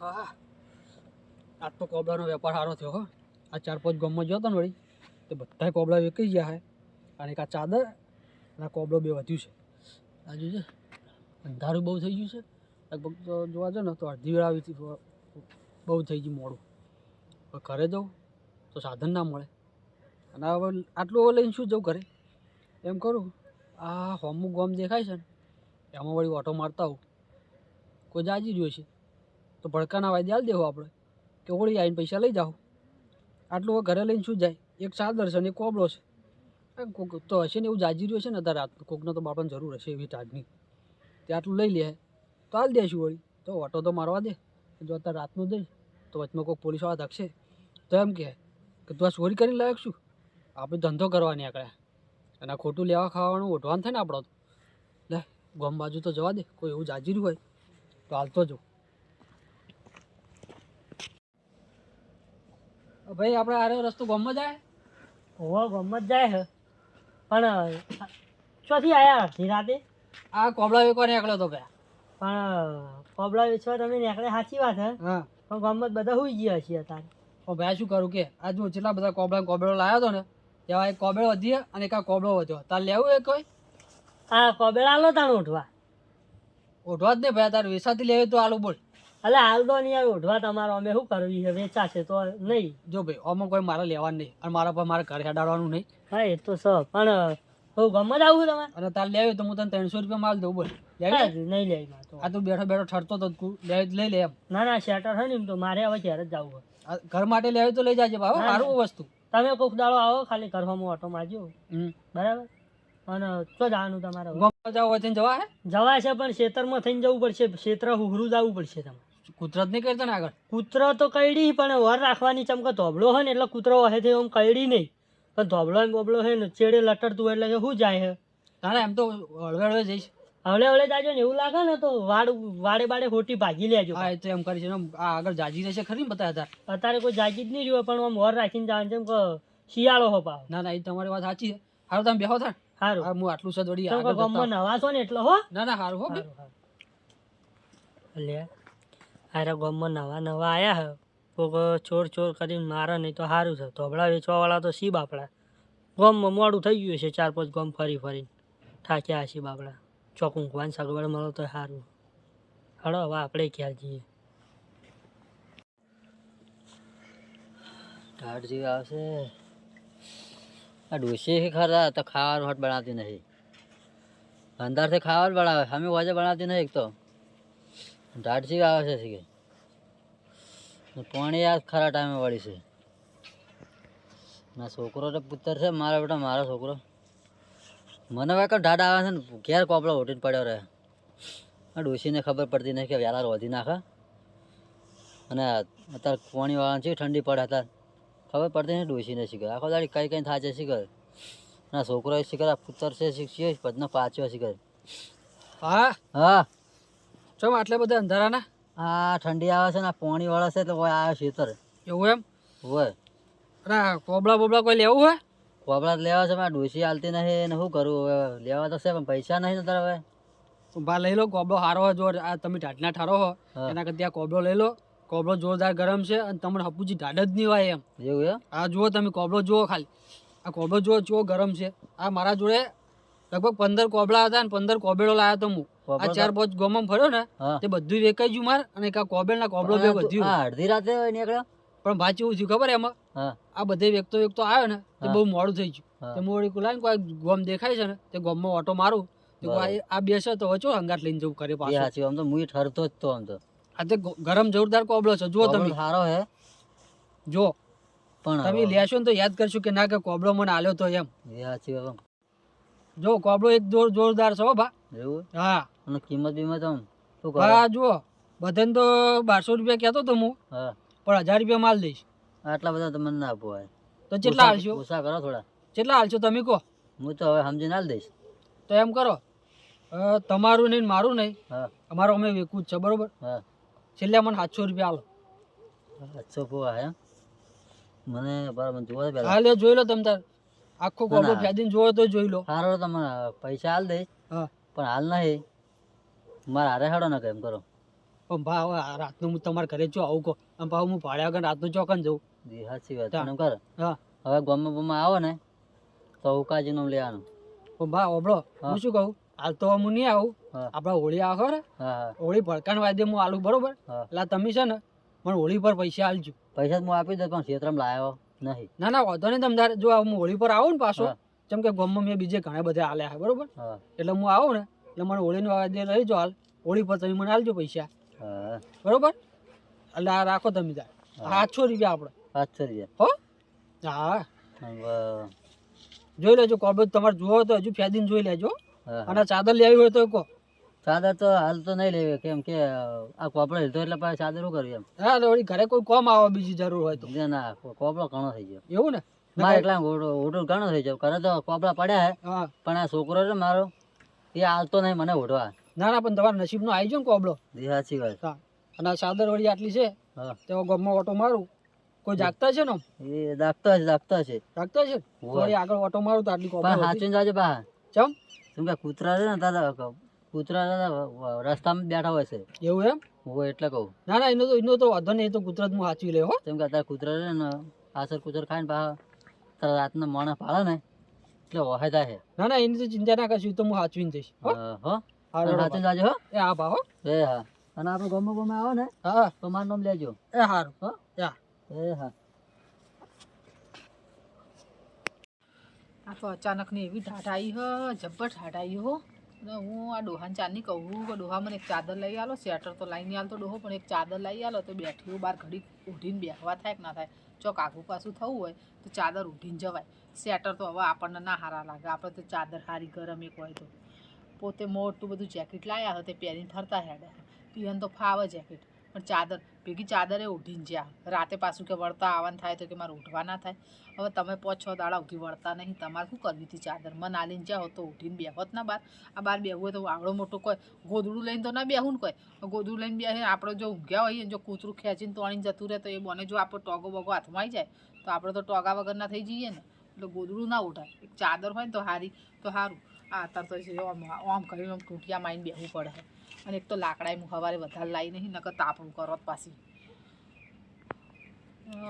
હા. આજ તો કોબળાનો વેપાર સારો થયો હો. આ ચાર પાંચ ગામમાં ગયો ને વળી. તે બધા કોબળા વેચાઈ ગયા હે. અને એક આ ચાદર અને આ કોબળો બે વધ્યું છે. આજુ છે અંધારું બહુ થઈ ગયું છે. લગભગ તો જોવા જો ને તો અડધી વેળા આવી બહુ થઈ ગયું મોડું. હવે ઘરે જવું તો સાધન ના મળે. અને હવે આટલું હવે લઈને શું જવું ઘરે? એમ કરું, આ હોમું ગોમ દેખાય છે ને, એમાં વળી ઓટો મારતા હોઉં કોઈ જાજી જોઈશે તો ભડકાના વાયદે આલી દેવો આપણે. કે ઓળી આવીને પૈસા લઈ જાઓ. આટલું ઘરે લઈને શું જાય? એક ચાદર છે ને એક કોબળો છે. કોક તો હશે ને એવું જાજી રહ્યું છે ને અત્યારે રાત કોકનો તો બાપાને જરૂર હશે એવી ટાઢની તે આટલું લઈ લે. તો હાલ દેશું વળી. તો ઓટો તો મારવા દે. જો અત્યારે રાતનું દઈ તો વચમાં કોઈક પોલીસવાળા ધકશે. તો એમ કહે કે તું આ ચોરી કરીને લાયક શું? આપણે ધંધો કરવા નીકળ્યા અને આ ખોટું લેવા ખાવાનું ઓઢવાનું થાય ને આપણો લે, ગમ બાજુ તો જવા દે. કોઈ એવું જાજીર્યું હોય તો હાલતો જો. ભાઈ આપણે આરે રસ્તો ગમમાં જાય? હોવા ગમત જાય હે. પણ ચોથી આયા? અડધી રાતે આ કોબળા વેકવા નીકળ્યો તો ભાઈ પણ કોબળા વેચવા તમે નીકળે સાચી વાત હે. હા. પણ ગમત બધા હોઈ ગયા છીએ અત્યારે. પણ ભાઈ શું કરું કે? આજ હું જેટલા બધા કોબળા કોબળો લાવ્યો હતો ને એવા એક કોબળો વધીએ અને એક આ કોબળો વધ્યો. તાર લેવું એ કોઈ? આ કોબળા લો તાણ ઉઠવા. ઉઠવા જ નહીં ભાઈ તારે વેસાથી લેવી તો આલું બોલ એટલે હાલ તો નહીં યાર ઉઠવા તમારો. અમે શું કરવી છે? વેચાશે તો નહીં. જો ભાઈ આમાં કોઈ મારે લેવાનું નહીં. અને મારા પર મારે ઘરે હેડાડવાનું નહીં. હા એ તો સર પણ હું ગમત આવું તમે અને તાર લેવી તો હું તને ત્રણસો રૂપિયા માલ દઉં બોલ. નહીં તો. આ તું બેઠો બેઠો ઠરતો તો લેવી લઈ લે એમ. ના ના શેટર છે ને તો. મારે હવે ઘેર જ જવું છે ઘર માટે લેવી તો લઈ જાજે બાબા મારું સારું વસ્તુ. તમે કોક દાડો આવો ખાલી ઘરમાં ઓટો મારજો બરાબર? અને તો જવાનું તમારે હવે? ગમવા જવા છે પણ ખેતરમાં થઈને જવું પડશે. ક્ષેત્ર હુહરું જવું પડશે તમારે. કુદરત નહીં કરતા ને આગળ. કૂતરો તો કઈડી પણ વર રાખવાની ચમકે ધોબળો હોય ને એટલે કૂતરો હે છે એમ કઈડી નહીં. પણ ધોબળો એમ બોબળો છે ને ચેડે લટડતું એટલે કે શું જાય છે ના ના એમ તો હળવે હળવે જઈશ. હવે હવે જાજો ને એવું લાગે ને તો વાડ વાડે બાડે ખોટી ભાગી લેજો. હા એ તો એમ કરી છે. આ આગળ જાજી રહેશે ખરી ને બતાવ્યા હતા અત્યારે કોઈ જાગી જ નહીં રહ્યો પણ આમ વર રાખીને જવાનું કે શિયાળો હો પાવ ના ના એ તમારી વાત સાચી છે. હારું તમે બેહો થાય સારું હું આટલું સદ વળી આગળ જતા. નવા છો ને એટલો હો? ના ના હારું હો. લે. આરા ગામમાં નવા નવા આવ્યા હે. કોક ચોર ચોર કરીને મારે નહીં તો સારું છે. ધોબળા વેચવાવાળા તો શી બાપડા ગામમાં મોડું થઈ ગયું છે ચાર પાંચ ગામ ફરી ફરીને. થાક્યા હશે બાપડા ચોક ઊંઘવાની સગવડ મળો તો સારું હળો, હવે આપણે ક્યાં જઈએ? જેવી આવશે. આ ડોસી ખરા, તો ખાવાનું હટ બનાવતી નથી અંદરથી ખાવાનું બનાવે, અમે વાજે બનાવતી નહીં એક તો. જેવી આવે છે શીખે. પાણી આ ખરા ટાઈમે વળી છે. ના છોકરો તો પુત્તર છે મારા બેટા મારો છોકરો. મને કઈ ઢાઢ આવે છે ને ઘેર કોપડો ઉઠીને પડ્યો રહે. આ ડોસીને ખબર પડતી નથી કે વ્યાલા રોધી નાખે. અને અત્યારે પાણી વાળા છે ઠંડી પડે અત્યારે ખબર પડતી નહીં ડોસીને શીખે. આખો દાડી કઈ કઈ થાય છે શીખર ના છોકરો શીખર આ પુત્તર છે શીખશે પદનો પાછો શીખર હા? હા. ચમ આટલે બધા અંધારાના? આ ઠંડી આવે છે ને આ પાણી વાળા છે એટલે કોઈ આવે શીતર એવું એમ? હોય. અરે કોબળા બોબળા કોઈ લેવું હોય? કોબળા લેવા છે મારે ડોસી હાલતી નહીં ને શું કરું હવે? લેવા તો છે પણ પૈસા નહીં તારે હવે. ભા લઈ લો કોબળો સારો હોય જો આ તમે ઢાઢના ઠારો હો એના કરતા આ કોબળો લઈ લો. કોબળો જોરદાર ગરમ છે અને તમને હપુજી ઢાઢ જ નહીં હોય એમ. એવું એમ? આ જુઓ તમે કોબળો જુઓ ખાલી. આ કોબળો જુઓ જુઓ ગરમ છે. આ મારા જોડે લગભગ પંદર કોબળા હતા ને પંદર કોબેડો લાવ્યો તો હું. આ ચાર પાંચ ગોમાં ફર્યો ને તે બધું વેકાઈ ગયું માર અને એક કોબેલ ના કોબળો બે વધ્યું અડધી રાતે નીકળ્યો પણ ભાઈ એવું થયું ખબર એમાં? આ બધે વ્યક્તો વ્યક્તો આવ્યો ને તે બહુ મોડું થઈ ગયું. તે મોડી કુલાય કોઈ ગોમ દેખાય છે ને તે ગોમમાં ઓટો મારું. તે આ- બેસે તો વચો હંગાટ લઈને જવું કરે પાછું. સાચી આમ તો મુઈ ઠરતો જ તો આમ તો. આ તે ગરમ જોરદાર કોબળો છે. જુઓ તમે. સારો હે. જો પણ તમે લેશો ને તો યાદ કરશો કે ના કે કોબળો મને આલ્યો તો એમ. સાચી જો કોબળો એક જોર જોરદાર છે હો બા એવું? હા. અને કિંમત બીમત આમ શું કરો? હા જુઓ. બધાને તો બારસો રૂપિયા કહેતો તો હું. હા. પણ હજાર રૂપિયા માલ દઈશ. આટલા બધા તમને ના આપો તો કેટલા હાલશો? ઓછા કરો થોડા. કેટલા હાલશો તમે કહો. હું તો હવે સમજીને હાલ દઈશ. તો એમ કરો. તમારું નહીં મારું નહીં. અમારો અમે વેકવું જ છે બરોબર? હા. છેલ્લે મને સાતસો રૂપિયા હાલો સાતસો પોવા મને બરાબર જોવા દે પેલા. હા લે જોઈ લો તમે તાર. આખો કોબો ફેદીને જોવો તો જોઈ લો. સારો તમને પૈસા હાલ દઈશ હા. પણ હાલ નહીં. મારે હારે હેડો ને કેમ કરો? પણ ભા હવે રાતનું હું તમારા ઘરે જો આવું કહો. અને ભાવ હું ભાડ્યા વગર રાતનું ચોકન જઉં. જી સાચી વાત એમ કર. હા. હવે ગામમાં ગામમાં આવો ને તો ઉકાજી નું લેવાનું પણ ભા ઓબળો. હું. શું કહું? હાલ તો હું નહીં આવું. આપણે હોળી આવે ને હોળી દે વાદે હું આલું બરોબર? એટલે તમે છે ને મને હોળી પર પૈસા આલજો પૈસા હું આપી દઉં પણ ક્ષેત્રમાં લાવ્યો નહીં. ના ના વાંધો નહીં તમે જો હું હોળી પર આવું ને પાછો. જેમ કે ગામમાં મેં બીજે ઘણા બધા આલ્યા છે બરોબર? એટલે હું આવું ને એટલે મને હોળીનો વાદે રહી જાઓ હાલ હોળી પર તમે મને હાલજો પૈસા. હા. બરોબર? એટલે આ રાખો તમે તાર. સાતસો રૂપિયા આપણે પાંચસો રૂપિયા. હો? હા. જોઈ લેજો કોબેજ તમારે જોવો તો હજુ ફેદીને જોઈ લેજો. અને ચાદર લેવી હોય તો કહો ચાદર તો હાલ તો નહીં લેવી કેમ કે આ કોપડો લીધો એટલે પાછી ચાદર શું કરવી એમ. હા એટલે વળી ઘરે કોઈ કોમ આવે બીજી જરૂર હોય તો. ના, કોપડો ઘણો થઈ ગયો. એવું ને? મારે એકલા ઓઢું ઘણો થઈ ગયો. ઘરે તો કોપડા પડ્યા હા. પણ આ છોકરો છે મારો એ હાલતો નહીં મને ઓઢવા. ના ના પણ તમારા નસીબનો આવી જાય ને કોબળો. સાચી વાત. હા. અને આ ચાદર વળી આટલી છે તેઓ ગામમાં ઓટો મારું. કોઈ જાગતા છે ને? એ જાગતા છે જાગતા છે. જાગતા છે. વળી આગળ ઓટો મારું તો આટલી કોબળો. સાચું જાજો બા. ચમ? કેમ કે કૂતરા છે ને દાદા કૂતરા દાદા રસ્તામાં બેઠા હોય છે. એવું એમ? હું એટલે કહું. ના ના એનો તો એનો તો વાંધો નહીં એ તો કૂતરા હું સાચવી લે હો. કેમ કે અત્યારે કૂતરા છે ને આસર કૂતર ખાઈને બા તારા રાતના મોણા પાડે ને એટલે થાય ના ના એની તો ચિંતા ના કરશું તો હું સાચવીને જઈશ. હો? હા, હો હા રેડો સાચું જાજો હો? એ હા બા એ હા. અને આપણે ગમે ગમે આવો ને હા તો મારું નામ લેજો. એ હારું. હો? યા. એ હા. આ તો અચાનકની એવી ઢાઢ આવી હ. જબ્બર ઢાઢ આવી હો. અને હું આ ડોહાને ચાંદની કહું કે ડોહા મને એક ચાદર લઈ આલો. સ્વેટર તો લઈને આલતો ડોહો પણ એક ચાદર લઈ આલો તો બેઠી હું બહાર ઘડી ઉઠીને બેસવા થાય કે ના થાય? ચોક કાકું પાછું થવું હોય તો ચાદર ઉઠીને જવાય. સ્વેટર તો હવે આપણને ના સારા લાગે. આપણે તો ચાદર સારી ગરમ એક હોય તો. પોતે મોટું બધું જેકેટ લાવ્યા હતા પહેરીને ફરતા હેડે. પીવન તો ફાવે જેકેટ. પણ ચાદર, ભેગી ચાદરે ઉઠીને જ્યાં. રાતે પાછું કે વળતા આવવાનું થાય તો કે મારે ઉઠવા ના થાય. હવે તમે પાંચ છ દાડા ઉઠી વળતા નહીં. તમારે શું કરવી હતી ચાદર? મને આલીને જાઓ તો ઉઠીને બેહોત ના બાર. આ બાર બેહવું હોય તો આવડો મોટો કોઈ. ગોદડું લઈને તો ના બેહું ને કોઈ. ગોદડું લઈને બેહે આપણે જો ઊંઘ્યા હોઈએ જો કૂતરું ખેંચીને તોણીને જતું રહે તો એ બને જો આપણો ટોગો બગો હાથમાં આવી જાય. તો આપણે તો ટોગા વગરના થઈ જઈએ ને. એટલે ગોદડું ના ઉઠાય. એક ચાદર હોય ને તો હારી, તો સારું આ અત્યારે તો છે આમ આમ કરીને આમ ટૂંટિયા માઈને બેહવું પડે અને એક તો લાકડાએ હું સવારે વધારે લાવી નહીં, નકર તાપણું કરત પાછી.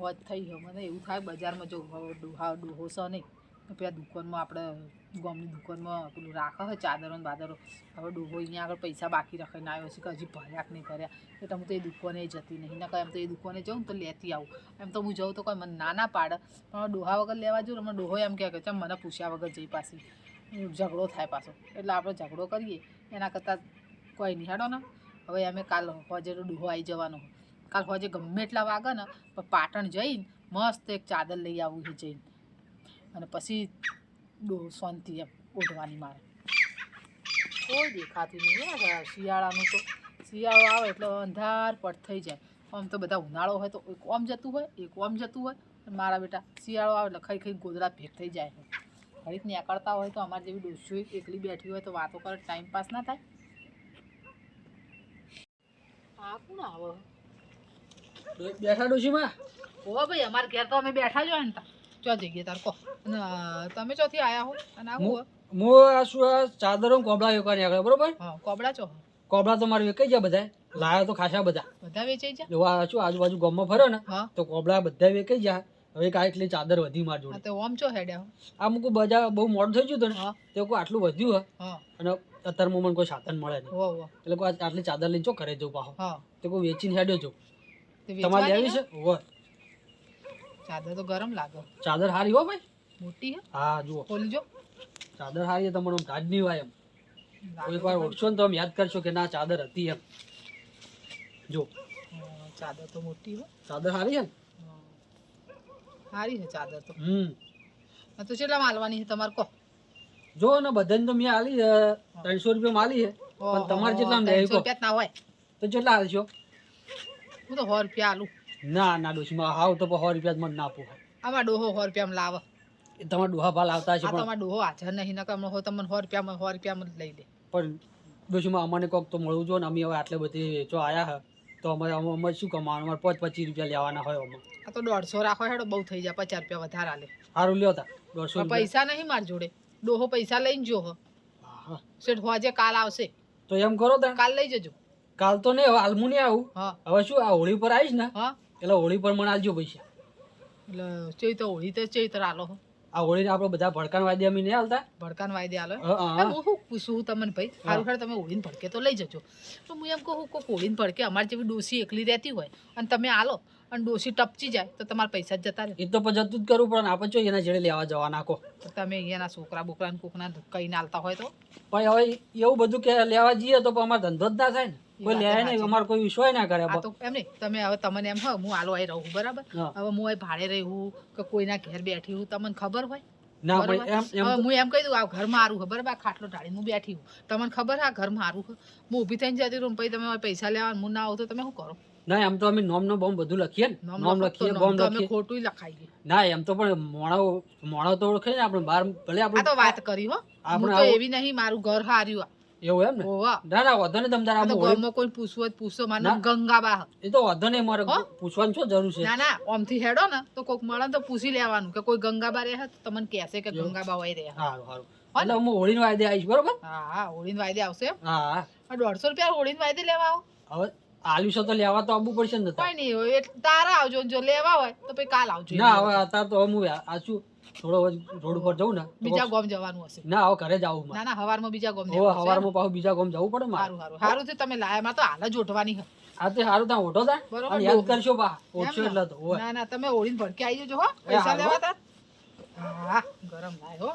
હોત થઈ ગયો મને એવું થાય બજારમાં જો ડોહા, ડોહોસો નહીં. પેલા દુકાનમાં આપણે ગામની દુકાનમાં પેલું રાખે છે, ચાદરો ને બાદરો. હવે ડોહો અહીંયા આગળ પૈસા બાકી રાખીને આવ્યો છે કે હજી ભર્યા નહીં કર્યા એટલે હું તો એ દુકાને જતી નહીં. નકર એમ તો એ દુકાને જાઉં તો લેતી આવું. એમ તો હું જાઉં તો કોઈ મને ના ના પાડે. પણ ડોહા વગર લેવા જાઉં ને મને ડોહો એમ કહે કે ચમ મને પૂછ્યા વગર જઈ પાછી. ઝઘડો થાય પાછો. એટલે આપણે ઝઘડો કરીએ. એના કરતાં કોઈ નહીં. હેડો ને. હવે અમે કાલ હોજે ડોહો આવી જવાનો. કાલ હોજે ગમે એટલા વાગે ને પણ પાટણ જઈને મસ્ત એક ચાદર લઈ આવું છે જઈને. અને પછી ડોહો શાંતિ એમ ઓઢવાની મારે. કોઈ દેખાતું નહીં ને શિયાળાનું તો. શિયાળો આવે એટલે અંધાર પટ થઈ જાય. આમ તો બધા ઉનાળો હોય તો એક ઓમ જતું હોય એક ઓમ જતું હોય. અને મારા બેટા શિયાળો આવે એટલે ખાઈ ખાઈ ગોદડા ભેગ થઈ જાય ઘડીક નીકળતા હોય તો અમારી જેવી ડોસીઓ એકલી બેઠી હોય તો વાતો કરે ટાઈમ પાસ ના થાય. આ કોણ આવો? બેઠા ડોસીમાં હોવા ભાઈ અમારા ઘેર તો અમે બેઠા જ હોય ને તા. ચો જઈએ તાર કહો અને તમે ચોથી આયા હો અને આવું હો? હું? આ શું આ ચાદરો કોબળા વેકવાની આગળ બરોબર? હા કોબડા ચો કોબળા તો મારે વેચાઈ ગયા બધા લાયા તો ખાસા બધા. બધા વેચાઈ જા જો આ શું આજુબાજુ ગામમાં ને તો કોબળા બધા વેચાઈ ગયા. હવે એક એટલી ચાદર વધી માર જોડે. તો ઓમ ચો હેડ્યા આ મુકુ બજા બહુ મોડું થઈ ગયું તો તે કોઈ આટલું વધ્યું હ. અને અત્યારમાં મોમન કોઈ સાધન મળે નહીં. એટલે કોઈ આટલી ચાદર લઈને ચો ઘરે જવું પાહો. હા. તે કોઈ વેચીને હેડ્યો જો તમારે લેવી છે? હોવે. ચાદર તો ગરમ લાગે. ચાદર હારી હો ભાઈ. મોટી હે? હા જુઓ. ખોલી જો. ચાદર હારી હે તમારો ઢાઢ નહીં વાય એમ. કોઈ વાર ઓળશો ને તો આમ યાદ કરશો કે ના ચાદર હતી એમ. જો ચાદર તો મોટી હો. ચાદર હારી હે ને? હે ચાદર તો. હમ. હા, તો કેટલા માલવાની છે તમારે કહો. જો ને બધાને તો મેં આલી છે ત્રણસો રૂપિયા આલી છે પણ તમારે જેટલા રૂપિયા ના હોય. તો જેટલા હાલશો હું તો સો રૂપિયા આલું. ના ના ડોશીમાં હાવ તો સો રૂપિયા મને ના પોહાય આમાં ડોહો સો રૂપિયા લાવ. તમારા ડોહા ભાલ આવતા છે અમારે ડોહો હાજર નહીં નકર હો તમને સો રૂપિયામાં સો રૂપિયામાં લઈ દે. પણ ડોશીમાં અમને કોક તો મળવું જોઈએ ને અમે હવે આટલે બધી વેચો આયા હે તો અમારે અમે અમારે શું કમાવાનું? અમારે પાંચ પચીસ રૂપિયા લેવાના હોય અમે આ તો દોઢસો રાખો હેડો બહુ થઈ જાય પચાસ રૂપિયા વધારે આલે. સારું લ્યો તા દોઢસો પૈસા નહીં માર જોડે. ડોહો પૈસા લઈને જો હો. શેઠ હોજે કાલ આવશે. તો એમ કરો તમે કાલ લઈ જજો. કાલ તો નહીં હાલમું નહીં આવું. હવે શું આ હોળી પર આવીશ ને? હા. એટલે હોળી પર મને આલજો પૈસા. એટલે ચેવી હોળી તો તો આલો આ હોળીને આપણે બધા ભડકાન વાદ્ય અમે નહીં હાલતા? ભડકાન વાયદે આલો હા, શું પૂછું તમને ભાઈ? સારું ખરે તમે હોળીને ભડકે તો લઈ જજો. તો હું એમ કહું કોઈક હોળીને ભડકે અમારી જેવી ડોસી એકલી રહેતી હોય અને તમે આલો અને ડોસી ટપચી જાય તો તમારા પૈસા જ જતા રહે. એ તો પછી જતું જ કરવું પડે આપણે જો એના જેડે લેવા જવા નાખો તો તમે અહીંયાના છોકરા બોકરાને કોકના કહીને આલતા હોય તો? પણ હવે એવું બધું કે લેવા જઈએ તો અમારો ધંધો જ ના થાય ને. કોઈ લે નહીં સાચી. કોઈ વિશ્વાસ ના કરે. તો એમ નહીં તમે હવે તમને એમ હોય હું આલો આવી રહું બરાબર? હા. હવે હું અહીં ભાડે રહું કે કોઈના ઘેર બેઠી હું તમને ખબર હોય? ના? એમ હું એમ કહી દઉં આ ઘર મારું બરાબર? ખાટલો ઢાળી હું બેઠી હું. તમને ખબર આ ઘર મારું હું ઊભી થઈને જતી રહું પછી તમે પૈસા લેવા હું ના આવું તો તમે શું કરો? ના એમ તો અમે નોમ નો બોમ બધું લખીએ ને. નોમ લખીએ નામ બોમ તો અમે લખીએ. ખોટું લખાઈએ ના એમ તો પણ મોણો મોણો તો ઓળખે ને આપણે બાર ભલે આ તો વાત કરી હો. આપણે એવી નહીં મારું ઘર હાર્યું એવું એમ ને? ના ના વાંધો નહીં તમ તારે તો આમ ગામમાં કોઈ પૂછવો પૂછો માનો ના. ગંગાબા એ તો વાંધો નહીં મારે પૂછવાનું શું જરૂર છે? ના ના ઓમથી હેડો ને તો કોક મળે તો પૂછી લેવાનું કે કોઈ ગંગાબા રહે તો તમને કહેશે કે? ગંગાબા હોય રહે હા સારું એટલે હું હોળીનો વાયદે આવીશ બરોબર? હા હા હોળીને વાયદે આવશે હા. દોઢસો રૂપિયા હોળીને વાયદે લેવા આવો. હવે આલ્યું તો લેવા તો આવવું પડશે ને કોઈ નહીં તારા આવજો જો લેવા હોય તો પછી કાલ આવજો. ના હવે અત્યારે તો હું આ શું? થોડો રોડ ઉપર જવું ને બીજા ગોમ જવાનું હશે. ના હવે ઘરે જ આવું ના ના હવારમાં બીજા ગામ હવે સવારમાં પાછું બીજા ગોમ જવું પડે સારું સારું સારું છે તમે લાયા માં તો હાલ જ ઉઠવાની હા તે સારું ત્યાં ઓઢો થાય બરોબર, યાદ કરશો બા ઓછો એટલે તો ના ના તમે ઓળીને ભડકે આવી જજો હો. પૈસા લેવા તા હા ગરમ લાય હો.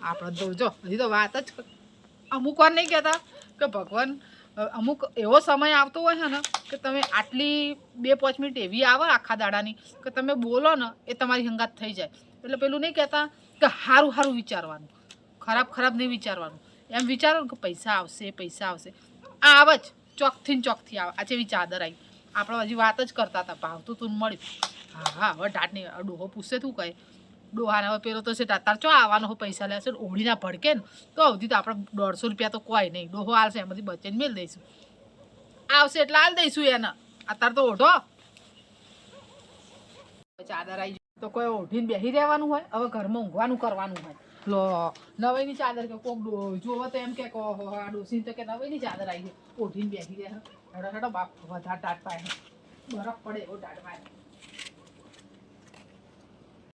આપણે તો જો હજી તો વાત જ અમુક વાર નહીં કહેતા કે ભગવાન અમુક એવો સમય આવતો હોય છે ને કે તમે આટલી બે પાંચ મિનિટ એવી આવે આખા દાડાની કે તમે બોલો ને એ તમારી હંગાત થઈ જાય. એટલે પેલું નહીં કહેતા કે સારું સારું વિચારવાનું. ખરાબ ખરાબ નહીં વિચારવાનું. એમ વિચારો કે પૈસા આવશે પૈસા આવશે. આવે જ ચોકથી ને ચોકથી આવે. આ જેવી ચાદર આવી. આપણે હજી વાત જ કરતા હતા, ભાવતું તું મળ્યું. હા હા, હવે ઢાટની ડોહો પૂછશે તું કહે ડોહાને હવે પેલો તો છે તાર ચો આવવાનો હો પૈસા લેશે ઓળીના ભડકે ને? તો અવધી તો આપણે દોઢસો રૂપિયા તો કોઈ નહીં. ડોહો આવશે એમાંથી બચીને મેળ દઈશું. આવશે એટલે હાલ દઈશું એને. અત્યારે તો ઓઢો. ચાદર આવી તો કોઈ ઓઢીને બેસી રહેવાનું હોય? હવે ઘરમાં ઊંઘવાનું કરવાનું હોય. લો નવાઈની ચાદર કે કોક જોવો તો એમ કે આ ડોસી તો કે નવાઈની ચાદર આવી છે. ઓઢીને બેસી રહે. હેડો હેડો, બાપ, વધારે ટાટ પાય બરફ પડે એવો ટાટ પાય